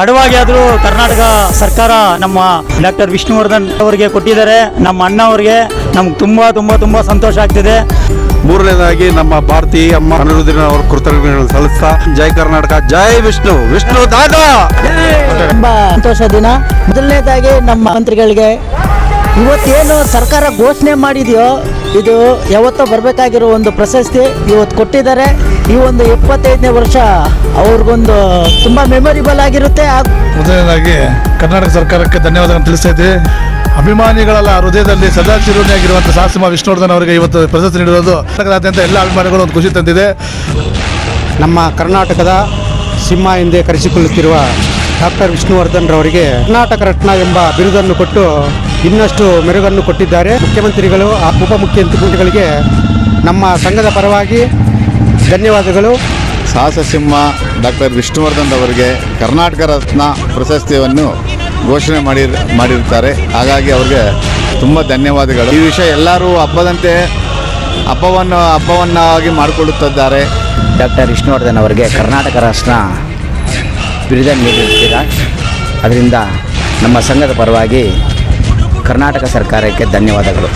ತಡವಾಗಿ ಆದರೂ ಕರ್ನಾಟಕ ಸರ್ಕಾರ ನಮ್ಮ ಡಾಕ್ಟರ್ ವಿಷ್ಣುವರ್ಧನ್ ಅವರಿಗೆ ಕೊಟ್ಟಿದ್ದಾರೆ. ನಮ್ಮ ಅಣ್ಣ ಅವರಿಗೆ ನಮ್ಗೆ ತುಂಬ ತುಂಬ ತುಂಬ ಸಂತೋಷ ಆಗ್ತಿದೆ. ಮೂರನೇದಾಗಿ ನಮ್ಮ ಭಾರತಿ ಅಮ್ಮ ಅನಿರುದ್ದಿನ ಅವ್ರ ಕೃತಜ್ಞತೆಗಳು ಸಲ್ಲಿಸ್ತಾ ಜೈ ಕರ್ನಾಟಕ ಜೈ ವಿಷ್ಣು ವಿಷ್ಣು ದಾದಾ! ತುಂಬಾ ಸಂತೋಷ ದಿನ. ಮೊದಲನೇದಾಗಿ ನಮ್ಮ ಮಂತ್ರಿಗಳಿಗೆ ಇವತ್ತೇನು ಸರ್ಕಾರ ಘೋಷಣೆ ಮಾಡಿದೆಯೋ ಇದು ಯಾವತ್ತೋ ಬರಬೇಕಾಗಿರೋ ಒಂದು ಪ್ರಶಸ್ತಿ ಇವತ್ತು ಕೊಟ್ಟಿದ್ದಾರೆ. ಈ ಒಂದು ಇಪ್ಪತ್ತೈದನೇ ವರ್ಷ ಅವ್ರಿಗೊಂದು ತುಂಬ ಮೆಮೊರಿಬಲ್ ಆಗಿರುತ್ತೆ. ಮೊದಲನೇದಾಗಿ ಕರ್ನಾಟಕ ಸರ್ಕಾರಕ್ಕೆ ಧನ್ಯವಾದಗಳನ್ನು ತಿಳಿಸ್ತಾ ಇದ್ದೀವಿ. ಅಭಿಮಾನಿಗಳ ಹೃದಯದಲ್ಲಿ ಸದಾ ಚಿರುಣಿಯಾಗಿರುವಂಥ ಸಾಸಿಮ ವಿಷ್ಣುವರ್ಧನ್ ಅವರಿಗೆ ಇವತ್ತು ಪ್ರಶಸ್ತಿ ನೀಡಿರೋದು. ಕರ್ನಾಟಕದಾದ್ಯಂತ ಎಲ್ಲ ಅಭಿಮಾನಿಗಳು ಒಂದು ಖುಷಿ ತಂದಿದೆ. ನಮ್ಮ ಕರ್ನಾಟಕದ ಸಿಂಹ ಎಂದೇ ಕರೆಸಿಕೊಳ್ಳುತ್ತಿರುವ ಡಾಕ್ಟರ್ ವಿಷ್ಣುವರ್ಧನ್ ರವರಿಗೆ ಕರ್ನಾಟಕ ರತ್ನ ಎಂಬ ಬಿರುದನ್ನು ಕೊಟ್ಟು ಇನ್ನಷ್ಟು ಮೆರುಗನ್ನು ಕೊಟ್ಟಿದ್ದಾರೆ. ಮುಖ್ಯಮಂತ್ರಿಗಳು ಆ ಉಪಮುಖ್ಯಮಂತ್ರಿಗಳಿಗೆ ನಮ್ಮ ಸಂಘದ ಪರವಾಗಿ ಧನ್ಯವಾದಗಳು. ಸಾಹಸ ಸಿಂಹ ಡಾಕ್ಟರ್ ವಿಷ್ಣುವರ್ಧನ್ ಅವರಿಗೆ ಕರ್ನಾಟಕ ರತ್ನ ಪ್ರಶಸ್ತಿಯನ್ನು ಘೋಷಣೆ ಮಾಡಿ ಮಾಡಿರ್ತಾರೆ ಹಾಗಾಗಿ ಅವ್ರಿಗೆ ತುಂಬ ಧನ್ಯವಾದಗಳು. ಈ ವಿಷಯ ಎಲ್ಲರೂ ಹಬ್ಬದಂತೆ ಹಬ್ಬವನ್ನು ಹಬ್ಬವನ್ನಾಗಿ ಮಾಡಿಕೊಳ್ಳುತ್ತಿದ್ದಾರೆ. ಡಾಕ್ಟರ್ ವಿಷ್ಣುವರ್ಧನ್ ಅವರಿಗೆ ಕರ್ನಾಟಕ ರತ್ನ ಬಿರುದನ್ನು ನೀಡಿರ್ತೀರ ಅದರಿಂದ ನಮ್ಮ ಸಂಘದ ಪರವಾಗಿ ಕರ್ನಾಟಕ ಸರ್ಕಾರಕ್ಕೆ ಧನ್ಯವಾದಗಳು.